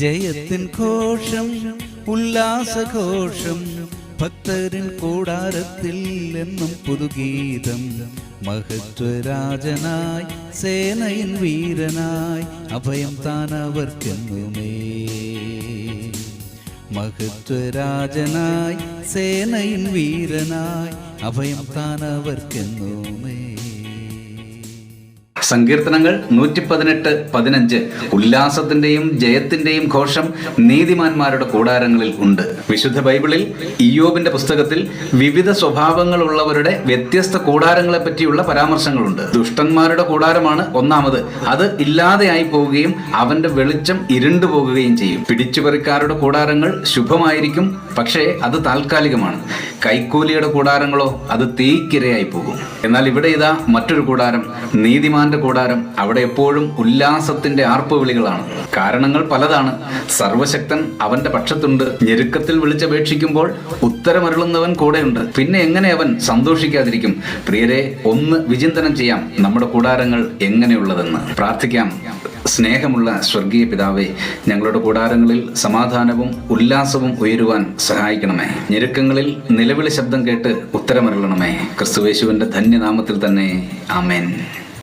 ജയത്തിൻ ഘോഷം ഉല്ലാസഘോഷം ഭക്തരിൻ കൂടാരത്തിൽ എന്നും പുതുഗീതം. മഹത്വരാജനായി സേനയിൻ വീരനായി അഭയം താൻ അവർക്കെന്നുമേ. മഹത്വരാജനായി സേനയിൻ വീരനായി അഭയം താൻ അവർക്കെന്നുമേ. സങ്കീർത്തനങ്ങൾ നൂറ്റി പതിനെട്ട് പതിനഞ്ച്. ഉല്ലാസത്തിന്റെയും ജയത്തിന്റെയും ഘോഷം നീതിമാന്മാരുടെ കൂടാരങ്ങളിൽ ഉണ്ട്. വിശുദ്ധ ബൈബിളിൽ ഇയോബിന്റെ പുസ്തകത്തിൽ വിവിധ സ്വഭാവങ്ങളുള്ളവരുടെ വ്യത്യസ്ത കൂടാരങ്ങളെ പറ്റിയുള്ള പരാമർശങ്ങളുണ്ട്. ദുഷ്ടന്മാരുടെ കൂടാരമാണ് ഒന്നാമത്. അത് ഇല്ലാതെയായി പോവുകയും അവന്റെ വെളിച്ചം ഇരുണ്ടു പോകുകയും ചെയ്യും. പിടിച്ചുപറിക്കാരുടെ കൂടാരങ്ങൾ ശുഭമായിരിക്കും പക്ഷേ അത് താൽക്കാലികമാണ്. കൈക്കൂലിയുടെ കൂടാരങ്ങളോ അത് തീക്കിരയായി പോകും. എന്നാൽ ഇവിടെ ഇതാ മറ്റൊരു കൂടാരം. നീതിമാന്റെ കൂടാരം അവിടെ എപ്പോഴും ഉല്ലാസത്തിന്റെ ആർപ്പുവിളികളാണ്. കാരണങ്ങൾ പലതാണ്. സർവശക്തൻ അവന്റെ പക്ഷത്തുണ്ട്. ഞെരുക്കത്തിൽ വിളിച്ചപേക്ഷിക്കുമ്പോൾ ഉത്തരമരുളുന്നവൻ കൂടെയുണ്ട്. പിന്നെ എങ്ങനെ അവൻ സന്തോഷിക്കാതിരിക്കും? പ്രിയരെ ഒന്ന് വിചിന്തനം ചെയ്യാം. നമ്മുടെ കൂടാരങ്ങൾ എങ്ങനെയുള്ളതെന്ന്. പ്രാർത്ഥിക്കാം. സ്നേഹമുള്ള സ്വർഗീയ പിതാവെ ഞങ്ങളുടെ കൂടാരങ്ങളിൽ സമാധാനവും ഉല്ലാസവും ഉയരുവാൻ സഹായിക്കണമേ. ഞെരുക്കങ്ങളിൽ നിലവിളി ശബ്ദം കേട്ട് ഉത്തരമരുളണമേ. ക്രിസ്തുവേശുവിന്റെ ധന്യനാമത്തിൽ തന്നെ. ആമേൻ.